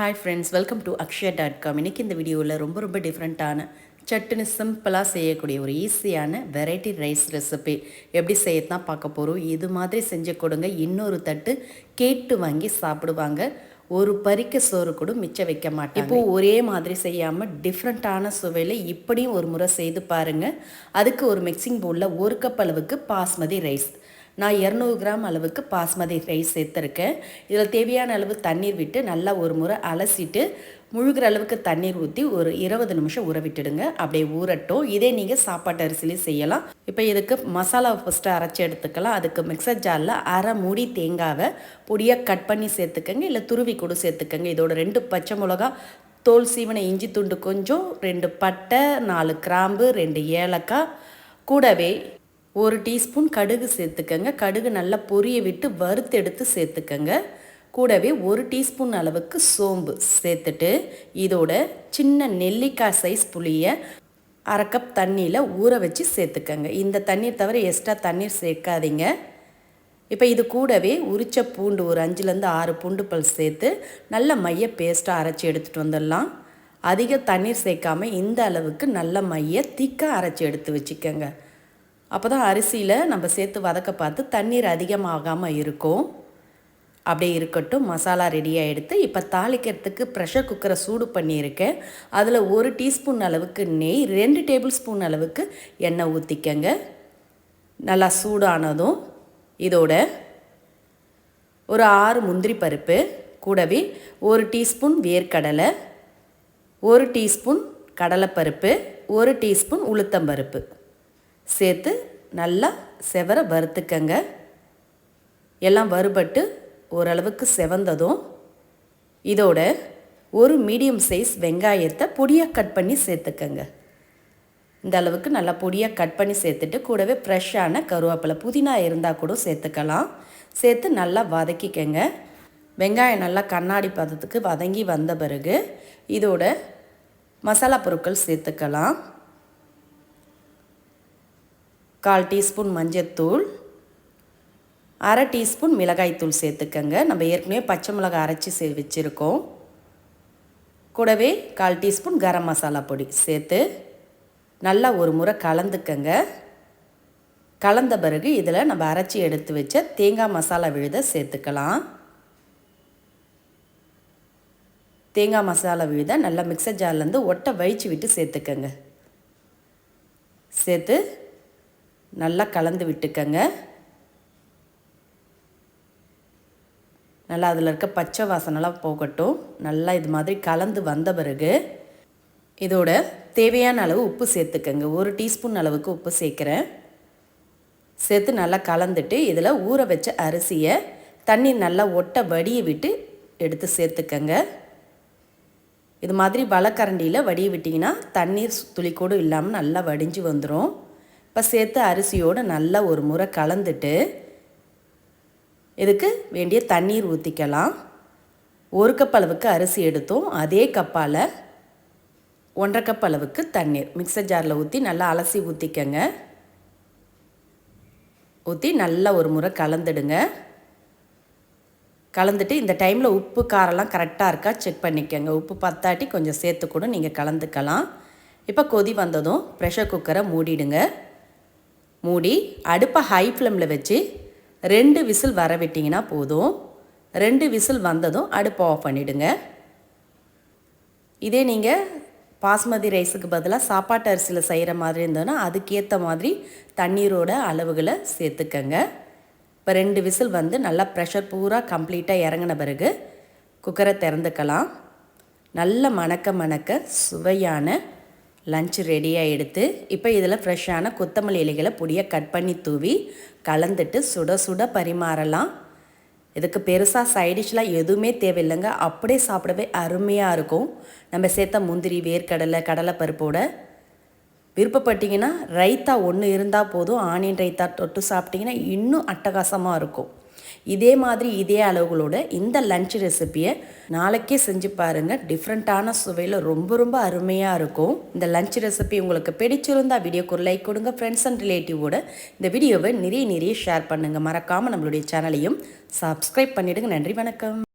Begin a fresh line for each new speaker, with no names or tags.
Hi friends welcome to Akshaya dot com இன்றைக்கி இந்த வீடியோவில் ரொம்ப ரொம்ப டிஃப்ரெண்ட்டான சட்டுன்னு சிம்பிளாக செய்யக்கூடிய ஒரு ஈஸியான வெரைட்டி ரைஸ் ரெசிபி எப்படி செய்யத்தான் பார்க்க போகிறோம் இது மாதிரி செஞ்சு கொடுங்க. இன்னொரு தட்டு கேட்டு வாங்கி சாப்பிடுவாங்க. ஒரு பறிக்க சோறு கூட மிச்சம் வைக்க மாட்டேன் இப்போ ஒரே மாதிரி செய்யாமல் டிஃப்ரெண்ட்டான சுவையில் இப்படியும் ஒரு முறை செய்து பாருங்கள் அதுக்கு ஒரு மிக்சிங் பவுலில் ஒரு கப் அளவுக்கு பாஸ்மதி ரைஸ் நான் இரநூறு கிராம் அளவுக்கு பாஸ்மதி ரைஸ் சேர்த்துருக்கேன். இதில் தேவையான அளவு தண்ணீர் விட்டு நல்லா ஒரு முறை அலசிட்டு முழுகிற அளவுக்கு தண்ணீர் ஊற்றி ஒரு இருபது நிமிஷம் ஊற விட்டுடுங்க. அப்படியே ஊறட்டும். இதே நீங்கள் சாப்பாட்டு அரிசிலையும் செய்யலாம். இப்போ இதுக்கு மசாலா ஃபஸ்ட்டு அரைச்சி எடுத்துக்கலாம். அதுக்கு மிக்சர் ஜாரில் அரை மூடி தேங்காவை பொடியாக கட் பண்ணி சேர்த்துக்கங்க. இல்லை துருவி கூட சேர்த்துக்கங்க. இதோட ரெண்டு பச்சை மிளகா தோல் சீவனை இஞ்சி துண்டு கொஞ்சம் ரெண்டு பட்டை நாலு கிராம்பு ரெண்டு ஏலக்காய். கூடவே ஒரு டீஸ்பூன் கடுகு சேர்த்துக்கங்க. கடுகு நல்லா பொரிய விட்டு வறுத்து எடுத்து சேர்த்துக்கங்க. கூடவே ஒரு டீஸ்பூன் அளவுக்கு சோம்பு சேர்த்துட்டு இதோட சின்ன நெல்லிக்காய் சைஸ் புளியை அரை கப் தண்ணியில் ஊற வச்சு சேர்த்துக்கங்க. இந்த தண்ணீர் தவிர எக்ஸ்ட்ரா தண்ணீர் சேர்க்காதீங்க. இப்போ இது கூடவே உரிச்ச பூண்டு ஒரு அஞ்சுலேருந்து ஆறு பூண்டு பல் சேர்த்து நல்ல மைய பேஸ்ட்டாக அரைச்சி எடுத்துகிட்டு வந்துடலாம். அதிக தண்ணீர் சேர்க்காமல் இந்த அளவுக்கு நல்ல மைய திக்காக அரைச்சி எடுத்து வச்சுக்கோங்க. அப்போ தான் அரிசியில் நம்ம சேர்த்து வதக்க பார்த்து தண்ணீர் அதிகமாகாமல் இருக்கும். அப்படியே இருக்கட்டும் மசாலா ரெடியாக எடுத்து இப்போ தாளிக்கிறதுக்கு ப்ரெஷர் குக்கரை சூடு பண்ணியிருக்கேன். அதில் ஒரு டீஸ்பூன் அளவுக்கு நெய் ரெண்டு டேபிள் ஸ்பூன் அளவுக்கு எண்ணெய் ஊற்றிக்கங்க நல்லா சூடானதும் இதோட ஒரு ஆறு முந்திரி பருப்பு கூடவே ஒரு டீஸ்பூன் வேர்க்கடலை ஒரு டீஸ்பூன் கடலைப்பருப்பு ஒரு டீஸ்பூன் உளுத்தம்பருப்பு. சேர்த்து நல்லா செவர வறுத்துக்கங்க. எல்லாம் வறுபட்டு ஓரளவுக்கு செவந்ததும் இதோட ஒரு மீடியம் சைஸ் வெங்காயத்தை பொடியாக கட் பண்ணி சேர்த்துக்கங்க. இந்த அளவுக்கு நல்லா பொடியாக கட் பண்ணி சேர்த்துட்டு கூடவே ஃப்ரெஷ்ஷான கருவேப்பிலை புதினா இருந்தால் கூட சேர்த்துக்கலாம். சேர்த்து நல்லா வதக்கிக்கங்க. வெங்காயம் நல்லா கண்ணாடி பதத்துக்கு வதங்கி வந்த பிறகு இதோட மசாலா பொருட்கள் சேர்த்துக்கலாம். கால் டீஸ்பூன் மஞ்சத்தூள் அரை டீஸ்பூன் மிளகாய்த்தூள் சேர்த்துக்கங்க. நம்ம ஏற்கனவே பச்சை மிளகாய் அரைச்சி சே வச்சுருக்கோம். கூடவே கால் டீஸ்பூன் கரம் மசாலா பொடி சேர்த்து நல்லா ஒரு முறை கலந்துக்கங்க. கலந்த பிறகு இதில் நம்ம அரைச்சி எடுத்து வச்ச தேங்காய் மசாலா விழுத சேர்த்துக்கலாம். தேங்காய் மசாலா விழுத நல்லா மிக்சர் ஜார்லேருந்து ஒட்டை வழித்து விட்டு சேர்த்துக்கங்க. சேர்த்து நல்லா கலந்து விட்டுக்கங்க. நல்லா அதில் இருக்க பச்சை வாசனைலாம் போகட்டும். நல்லா இது மாதிரி கலந்து வந்த பிறகு இதோட தேவையான அளவு உப்பு சேர்த்துக்கங்க. ஒரு டீஸ்பூன் அளவுக்கு உப்பு சேர்க்குறேன். சேர்த்து நல்லா கலந்துட்டு இதில் ஊற வச்ச அரிசியை தண்ணி நல்லா ஒட்ட வடியை விட்டு எடுத்து சேர்த்துக்கங்க. இது மாதிரி வலக்கரண்டியில் வடிய விட்டிங்கன்னா தண்ணீர் துளிக்கூடும் இல்லாமல் நல்லா வடிஞ்சு வந்துடும் இப்போ சேர்த்து அரிசியோடு நல்லா ஒரு முறை கலந்துட்டு இதுக்கு வேண்டிய தண்ணீர் ஊற்றிக்கலாம் ஒரு கப் அளவுக்கு அரிசி எடுத்தோம். அதே கப்பால் ஒன்றரை கப் அளவுக்கு தண்ணீர். மிக்சர் ஜாரில் ஊற்றி நல்லா அலசி ஊற்றிக்கங்க ஊற்றி நல்லா ஒரு முறை கலந்துடுங்க. கலந்துட்டு இந்த டைமில் உப்பு காரெல்லாம் கரெக்டாக இருக்கா செக் பண்ணிக்கோங்க. உப்பு பத்தாட்டி கொஞ்சம் சேர்த்து கூட நீங்கள் கலந்துக்கலாம். இப்போ கொதி வந்ததும் ப்ரெஷர் குக்கரை மூடிடுங்க. மூடி அடுப்பை ஹை ஃப்ளேமில் வச்சு ரெண்டு விசில் வர விட்டிங்கன்னா போதும். ரெண்டு விசில் வந்ததும் அடுப்பை ஆஃப் பண்ணிவிடுங்க இதே நீங்கள் பாஸ்மதி ரைஸுக்கு பதிலாக சாப்பாட்டு அரிசியில் செய்கிற மாதிரி இருந்தோன்னா அதுக்கேற்ற மாதிரி தண்ணீரோட அளவுகளை சேர்த்துக்கங்க. இப்போ ரெண்டு விசில் வந்து நல்லா ப்ரெஷர் பூரா கம்ப்ளீட்டாக இறங்கின பிறகு குக்கரை திறந்துக்கலாம். நல்ல மணக்க மணக்க சுவையான லஞ்ச் ரெடியாக எடுத்து இப்போ இதில் ஃப்ரெஷ்ஷான கொத்தமல்லி இலைகளை பொடியாக கட் பண்ணி தூவி கலந்துட்டு சுட சுட பரிமாறலாம். இதுக்கு பெருசாக சைடிஷ்லாம் எதுவுமே தேவையில்லைங்க. அப்படியே சாப்பிடவே அருமையாக இருக்கும். நம்ம சேர்த்த முந்திரி வேர்க்கடலை கடலை பருப்போட விருப்பப்பட்டீங்கன்னா ரைத்தா ஒன்று இருந்தால் போதும் ஆனியன் ரைத்தா தொட்டு சாப்பிட்டிங்கன்னா இன்னும் அட்டகாசமாக இருக்கும். இதே மாதிரி இதே அளவுகளோட இந்த லஞ்ச் ரெசிப்பியை நாளைக்கே செஞ்சு பாருங்கள் டிஃப்ரெண்ட்டான சுவையில் ரொம்ப ரொம்ப அருமையாக இருக்கும். இந்த லஞ்ச் ரெசிபி உங்களுக்கு பிடிச்சிருந்தா வீடியோக்கு ஒரு லைக் கொடுங்க. ஃப்ரெண்ட்ஸ் அண்ட் ரிலேட்டிவோட இந்த வீடியோவை நிறைய நிறைய ஷேர் பண்ணுங்கள் மறக்காமல் நம்மளுடைய சேனலையும் சப்ஸ்கிரைப் பண்ணிவிடுங்க நன்றி வணக்கம்.